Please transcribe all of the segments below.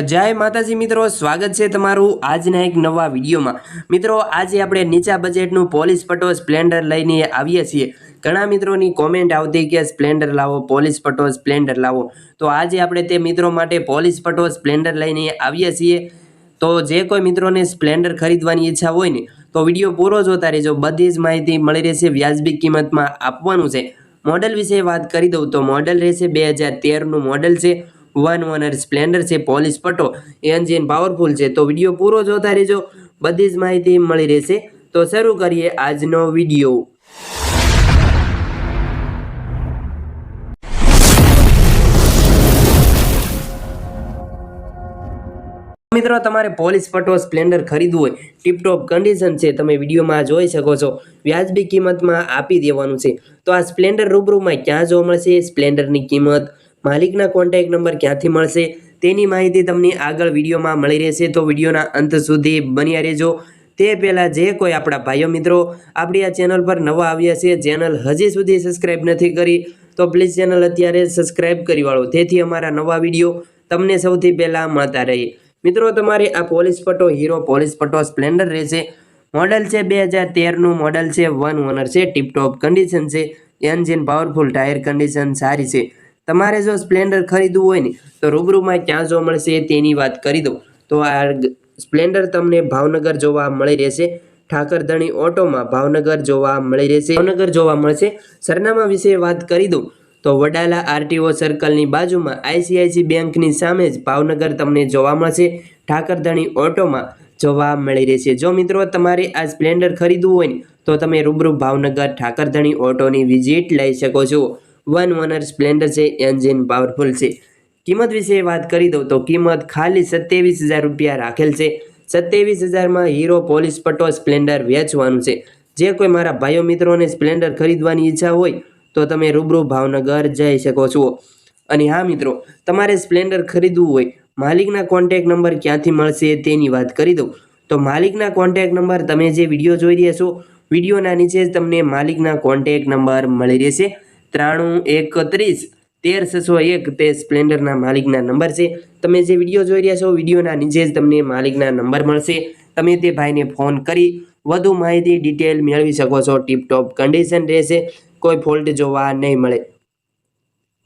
જય માતાજી મિત્રો, સ્વાગત છે તમારું આજના એક નવા વિડીયોમાં. મિત્રો, આજે આપણે નીચા બજેટનું પોલીસ પટો સ્પ્લેન્ડર લઈને આવીએ છીએ. ઘણા મિત્રોની કોમેન્ટ આવતી કે સ્પ્લેન્ડર લાવો પોલીસ પટો સ્પ્લેન્ડર લાવો. તો આજે આપણે તે મિત્રો માટે પોલીસ પટો સ્પ્લેન્ડર લઈને આવીએ છીએ. તો જે કોઈ મિત્રોને સ્પ્લેન્ડર ખરીદવાની ઈચ્છા હોય ને, તો વીડિયો પૂરો જોતા રહેજો. બધી જ માહિતી મળી રહેશે, વ્યાજબી કિંમતમાં આપવાનું છે. મોડલ વિશે વાત કરી દઉં તો મોડલ રહેશે બે હજાર તેરનું મોડલ છે. વન ઓનર સ્પ્લેન્ડર છે પોલિશ પટો એન્જિન પાવરફુલ છે. તો વીડિયો પૂરો જોતા રહેજો. બધી જ માહિતી મળી રહેશે. તો શરૂ કરીએ આજનો વીડિયો મિત્રો, તમારે પોલીસ પટો સ્પ્લેન્ડર ખરીદવું હોય ટીપટોપ કન્ડિશન છે, તમે વિડીયોમાં જોઈ શકો છો. વ્યાજબી કિંમતમાં આપી દેવાનું છે. તો આ સ્પ્લેન્ડર રૂબરૂમાં ક્યાં જોવા મળશે? સ્પ્લેન્ડરની કિંમત માલિકના કોન્ટેક નંબર ક્યાંથી મળશે તેની માહિતી તમને આગળ વિડીયોમાં મળી રહેશે. તો વિડીયોના અંત સુધી બન્યા રહેજો. તે પહેલાં જે કોઈ આપણા ભાઈઓ મિત્રો આપણી આ ચેનલ પર નવા આવ્યા છે ચેનલ હજી સુધી સબસ્ક્રાઈબ નથી કરી, તો પ્લીઝ ચેનલ અત્યારે સબસ્ક્રાઈબ કરી વાળો. તેથી અમારા નવા વીડિયો તમને સૌથી પહેલાં મળતા રહે મિત્રો, તમારે આ પોલીસ પટો, હીરો પોલીસ પટો સ્પ્લેન્ડર રહેશે. મોડલ છે બે હજાર તેરનું, મોડલ છે વન ઓનર છે, ટીપટોપ કન્ડિશન છે એન્જિન પાવરફુલ ટાયર કન્ડિશન સારી છે. તમારે જો સ્પ્લેન્ડર ખરીદવું હોય ને, તો રૂબરૂમાં ક્યાં જોવા મળશે તેની વાત કરી દઉં. તો આ સ્પ્લેન્ડર તમને ભાવનગર જોવા મળી રહેશે. ઠાકરધણી ઓટોમાં ભાવનગર જોવા મળી રહેશે. ભાવનગર જોવા મળશે. સરનામા વિશે વાત કરી દઉં. તો વડાલા આરટીઓ સર્કલની બાજુમાં આઈસીઆઈસી બેંકની સામે જ ભાવનગર તમને જોવા મળશે. ઠાકરધણી ઓટોમાં જોવા મળી રહેશે. જો મિત્રો તમારે આ સ્પ્લેન્ડર ખરીદવું હોય તો તમે રૂબરૂ ભાવનગર ઠાકરધણી ઓટોની વિઝિટ લઈ શકો છો. વન ઓનર સ્પ્લેન્ડર છે એન્જિન પાવરફુલ છે. કિંમત વિશે વાત કરી દઉં તો કિંમત ખાલી સત્યાવીસ હજાર રૂપિયા રાખેલ છે. સત્યાવીસ હજારમાં હીરો પોલીસ પટો સ્પ્લેન્ડર વેચવાનું છે. જે કોઈ મારા ભાઈઓ મિત્રોને સ્પ્લેન્ડર ખરીદવાની ઈચ્છા હોય, તો તમે રૂબરૂ ભાવનગર જઈ શકો છો. અને હા મિત્રો, તમારે સ્પ્લેન્ડર ખરીદવું હોય, માલિકના કોન્ટેક નંબર ક્યાંથી મળશે તેની વાત કરી દઉં. તો માલિકના કોન્ટેક નંબર તમે જે વીડિયો જોઈ રહ્યા છો વિડીયોના નીચે જ તમને માલિકના કોન્ટેક નંબર મળી રહેશે. ત્રાણું એકત્રીસ તેર છસો એક તે સ્પ્લેન્ડરના માલિકના નંબર છે. તમે જે વીડિયો જોઈ રહ્યા છો, વિડીયોના નીચે જ તમને માલિકના નંબર મળશે. તમે તે ભાઈને ફોન કરી વધુ માહિતી, ડિટેલ મેળવી શકો છો. ટીપટોપ કન્ડિશન રહેશે. કોઈ ફોલ્ટ જોવા નહીં મળે.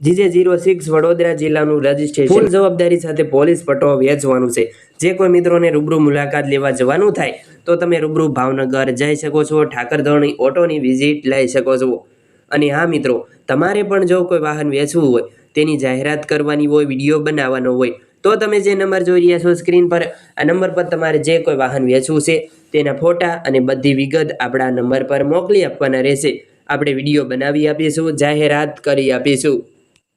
જીજે જીરો સિક્સ વડોદરા જિલ્લાનું રજિસ્ટ્રેશન. ફૂલ જવાબદારી સાથે પોલીસ પટો વેચવાનું છે. જે કોઈ મિત્રોને રૂબરૂ મુલાકાત લેવા જવાનું થાય, તો તમે રૂબરૂ ભાવનગર જઈ શકો છો. ઠાકરધણી ઓટોની વિઝિટ લઈ શકો છો. અને હા મિત્રો, તમારે પણ જો કોઈ વાહન વેચવું હોય, તેની જાહેરાત કરવાની હોય, વીડિયો બનાવવાનો હોય, તો તમે જે નંબર જોઈ રહ્યા છો સ્ક્રીન પર, આ નંબર પર તમારે જે કોઈ વાહન વેચવું છે, તેના ફોટા અને બધી વિગત આપણા નંબર પર મોકલી આપવાના રહેશે. આપણે વીડિયો બનાવી આપીશું, જાહેરાત કરી આપીશું.